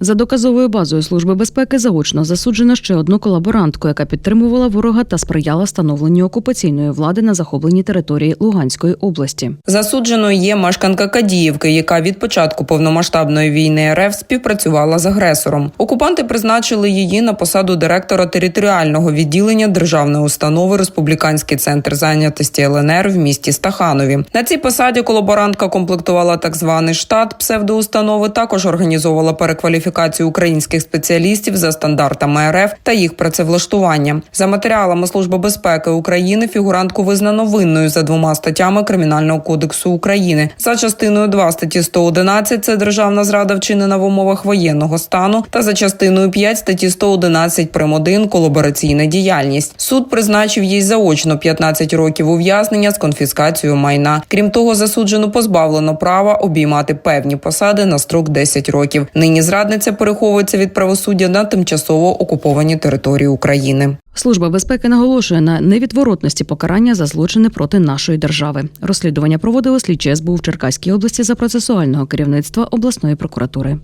За доказовою базою Служби безпеки заочно засуджено ще одну колаборантку, яка підтримувала ворога та сприяла становленню окупаційної влади на захопленій території Луганської області. Засудженою є мешканка Кадіївки, яка від початку повномасштабної війни РФ співпрацювала з агресором. Окупанти призначили її на посаду директора територіального відділення державної установи Республіканський центр зайнятості ЛНР в місті Стаханові. На цій посаді колаборантка комплектувала так званий штат псевдоустанови. Також організовувала перекваліфікацію українських спеціалістів за стандартами РФ та їх працевлаштування. За матеріалами Служби безпеки України фігурантку визнано винною за двома статтями Кримінального кодексу України. За частиною 2 статті 111 – це державна зрада вчинена в умовах воєнного стану, та за частиною 5 статті 111 прим. 1 колабораційна діяльність. Суд призначив їй заочно 15 років ув'язнення з конфіскацією майна. Крім того, засуджено позбавлено права обіймати певні посади на строк 10 років. Нині зрадниця переховується від правосуддя на тимчасово окупованій території України. Служба безпеки наголошує на невідворотності покарання за злочини проти нашої держави. Розслідування проводили слідчі СБУ в Черкаській області за процесуального керівництва обласної прокуратури.